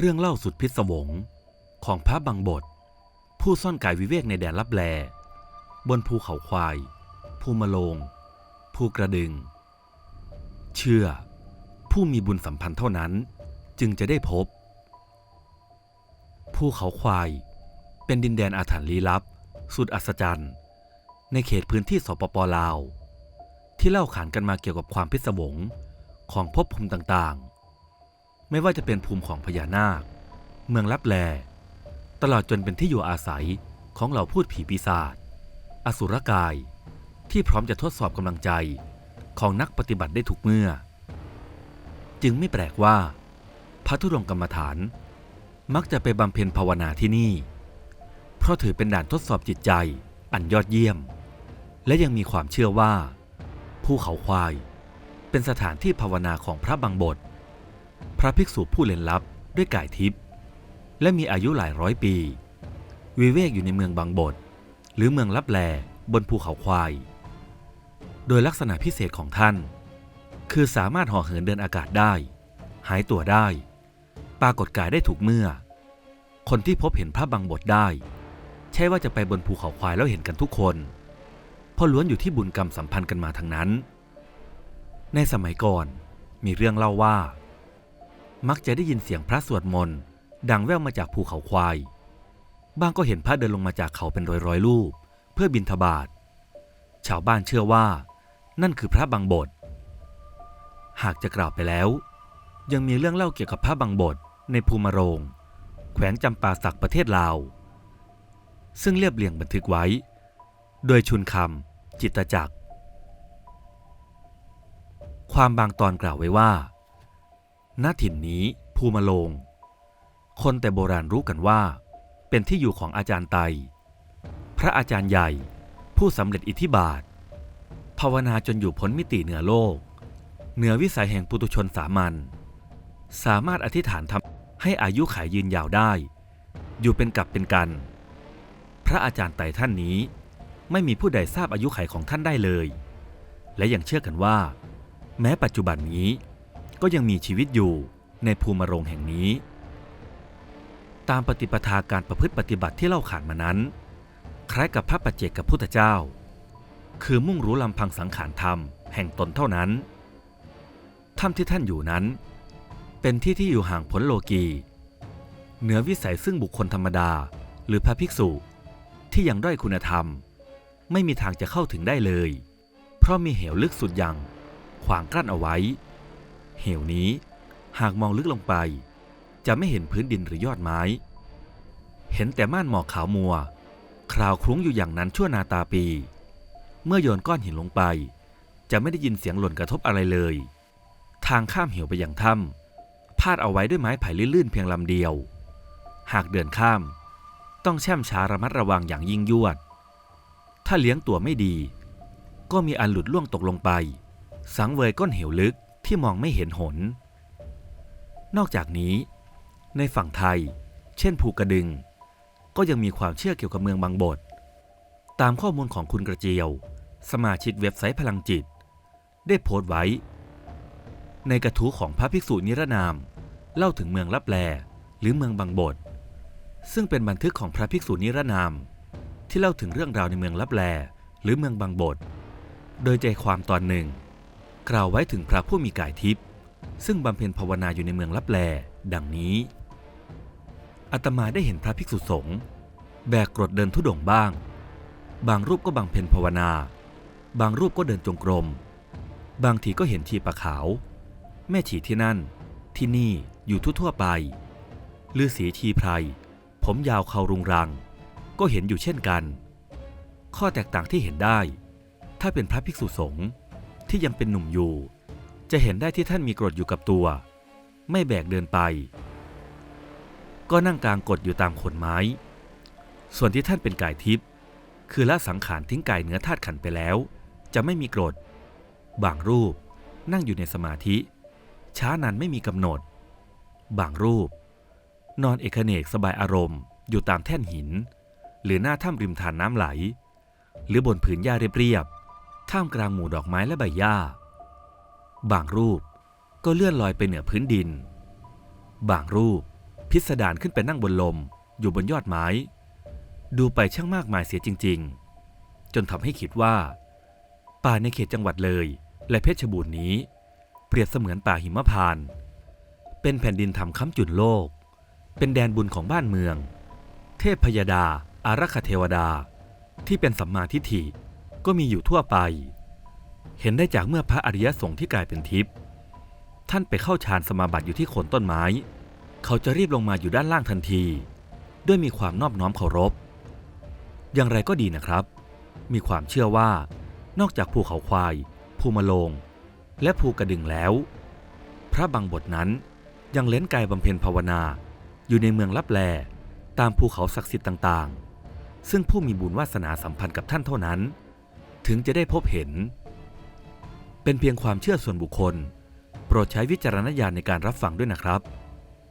เรื่องเล่าสุดพิศวง ของพระบังบทผู้ซ่อนกายวิเวกในแดนลับแล บนภูเขาควาย ภูมะโลง ภูกระดึง เชื่อ ผู้มีบุญสัมพันธ์เท่านั้นจึงจะได้พบ ภูเขาควาย เป็นดินแดนอาถรรพ์ลี้ลับ สุดอัศจรรย์ ในเขตพื้นที่สปปลาว ที่เล่าขานกันมาเกี่ยวกับความพิศวงของภพภูมิต่างๆ ไม่ว่าจะเป็นภูมิของพญานาค เมืองลับแล ตลอดจนเป็นที่อยู่อาศัยของเหล่าพูดผีปีศาจ อสุรกาย ที่พร้อมจะทดสอบกำลังใจของนักปฏิบัติได้ทุกเมื่อ จึงไม่แปลกว่า พระธุดงกรรมฐาน มักจะไปบำเพ็ญภาวนาที่นี่ เพราะถือเป็นด่านทดสอบจิตใจอันยอดเยี่ยม และยังมีความเชื่อว่า ภูเขาควาย เป็นสถานที่ภาวนาของพระบางบท พระภิกษุผู้เล่นลับด้วยกายทิพย์และมีอายุหลายร้อยปี วิเวกอยู่ในเมืองบางบท หรือเมืองลับแลบนภูเขาควาย โดยลักษณะพิเศษของท่าน คือสามารถห่อเหินเดินอากาศได้ หายตัวได้ ปรากฏกายได้ถูกเมื่อ คนที่พบเห็นพระบางบทได้ ใช่ว่าจะไปบนภูเขาควายแล้วเห็นกันทุกคนเพราะล้วนอยู่ที่บุญกรรมสัมพันธ์กันมาทั้งนั้น ในสมัยก่อนมีเรื่องเล่าว่า มักจะได้ยินเสียงพระสวดมนต์ดังแว่วมาจากภูเขาควายบางก็เห็นพระเดินลงมาจากเขาเป็นร้อยร้อยรูป เพื่อบินทบาทชาวบ้านเชื่อว่า นั่นคือพระบางบท หากจะกล่าวไปแล้ว ยังมีเรื่องเล่าเกี่ยวกับพระบางบทในภูมิโรง แขวงจำปาสักประเทศลาว ซึ่งเรียบเรียงบันทึกไว้ โดยชุนคำจิตตจักร ความบางตอนกล่าวไว้ว่า ณถิ่นนี้ภูมิโลง คนแต่โบราณรู้กันว่า เป็นที่อยู่ของอาจารย์ไต พระอาจารย์ใหญ่ ผู้สำเร็จอิทธิบาท ภาวนาจนอยู่พ้นมิติเหนือโลก เหนือวิสัยแห่งปุตุชนสามัญ สามารถอธิษฐานทำให้อายุขายยืนยาวได้ อยู่เป็นกับเป็นกัน พระอาจารย์ไตท่านนี้ ไม่มีผู้ใดทราบอายุไขของท่านได้เลย และยังเชื่อกันว่า แม้ปัจจุบันนี้ ก็ยังมีชีวิตอยู่ในภูมิโรงแห่งนี้ ตามปฏิปทาการประพฤติปฏิบัติที่เล่าขานมานั้น คล้ายกับพระปัจเจกกับพุทธเจ้า คือมุ่งรู้ลำพังสังขารธรรมแห่งตนเท่านั้นถ้ำที่ท่านอยู่นั้น เป็นที่ที่อยู่ห่างพ้นโลกีเหนือวิสัยซึ่งบุคคลธรรมดาหรือพระภิกษุที่ยังด้อยคุณธรรม ไม่มีทางจะเข้าถึงได้เลย เพราะมีเหวลึกสุดยังขวางกั้นเอาไว้ เหวนี้หากมองลึกลงไป จะไม่เห็นพื้นดินหรือยอดไม้ เห็นแต่ม่านหมอกขาวมัว คราวคลุ้งอยู่อย่างนั้นชั่วนาตาปี เมื่อโยนก้อนหินลงไป จะไม่ได้ยินเสียงหล่นกระทบอะไรเลย ทางข้ามเหวไปอยังถ้ำพาดเอาไว้ด้วยไม้ไผ่ลื่นๆเพียงลำเดียว หากเดินข้าม ต้องแช่มช้าระมัดระวังอย่างยิ่งยวด ถ้าเลี้ยงตัวไม่ดี ก็มีอันหลุดล่วงตกลงไป สังเวยก้นเหวลึก ที่มองไม่เห็นหน นอกจากนี้ ในฝั่งไทย เช่นภูกระดึง ก็ยังมีความเชื่อเกี่ยวกับเมืองบางบท ตามข้อมูลของคุณกระเจียว สมาชิกเว็บไซต์พลังจิต ได้โพสต์ไว้ ในกระทู้ของพระภิกษุนิรนาม เล่าถึงเมืองลับแลหรือเมืองบางบท ซึ่งเป็นบันทึกของพระภิกษุนิรนาม ที่เล่าถึงเรื่องราวในเมืองลับแลหรือเมืองบางบท โดยใจความตอนหนึ่ง กล่าวไว้ถึงพระผู้มีกายทิพย์ซึ่งบำเพ็ญภาวนาอยู่ในเมืองลับแล ดังนี้อาตมาได้เห็นพระภิกษุสงฆ์แบกกรดเดินทุดงบ้าง บางรูปก็บำเพ็ญภาวนา บางรูปก็เดินจงกรม บางทีก็เห็นชีปะขาว แม่ชีที่นั่น ที่นี่อยู่ทั่วๆไปฤาษีชีไพร ผมยาวเขารุงรัง ก็เห็นอยู่เช่นกัน ข้อแตกต่างที่เห็นได้ ถ้าเป็นพระภิกษุสงฆ์ ที่ยังเป็นหนุ่มอยู่ จะเห็นได้ที่ท่านมีกรดอยู่กับตัว ไม่แบกเดินไป ก็นั่งกลางกดอยู่ตามขนไม้ ส่วนที่ท่านเป็นกายทิพย์คือละสังขารทิ้งกายเนื้อธาตุขันไปแล้ว จะไม่มีกรด บางรูปนั่งอยู่ในสมาธิ ช้านานไม่มีกำหนด บางรูป นอนเอกเนกสบายอารมณ์อยู่ตามแท่นหิน หรือหน้าถ้ำริมทานน้ำไหล หรือบนผืนหญ้าเรียบๆ ท่ามกลางหมู่ดอกไม้และใบหญ้า บางรูปก็เลื่อนลอยไปเหนือพื้นดิน บางรูปพิสดารขึ้นไปนั่งบนลมอยู่บนยอดไม้ ดูไปช่างมากมายเสียจริง ๆ จนทำให้คิดว่า ป่าในเขตจังหวัดเลยและเพชรบูรณ์นี้ เปรียบเสมือนป่าหิมพานต์เป็นแผ่นดินทำค้ำจุนโลก เป็นแดนบุญของบ้านเมือง เทพพยดาอารักขเทวดาที่เป็นสัมมาทิฏฐิ ก็มีอยู่ทั่วไป เห็นได้จากเมื่อพระอริยสงฆ์ที่กลายเป็นทิพย์ท่านไปเข้าฌานสมาบัติอยู่ที่โคนต้นไม้ เขาจะรีบลงมาอยู่ด้านล่างทันที ด้วยมีความนอบน้อมเคารพ อย่างไรก็ดีนะครับ มีความเชื่อว่านอกจากภูเขาควาย ภูมะโลง และภูกระดึงแล้ว พระบางบทนั้นยังเล้นกายบำเพ็ญภาวนา อยู่ในเมืองลับแลตามภูเขาศักดิ์สิทธิ์ต่างๆ ซึ่งผู้มีบุญวาสนาสัมพันธ์กับท่านเท่านั้น ถึงจะได้พบเห็น เป็นเพียงความเชื่อส่วนบุคคล โปรดใช้วิจารณญาณในการรับฟังด้วยนะครับ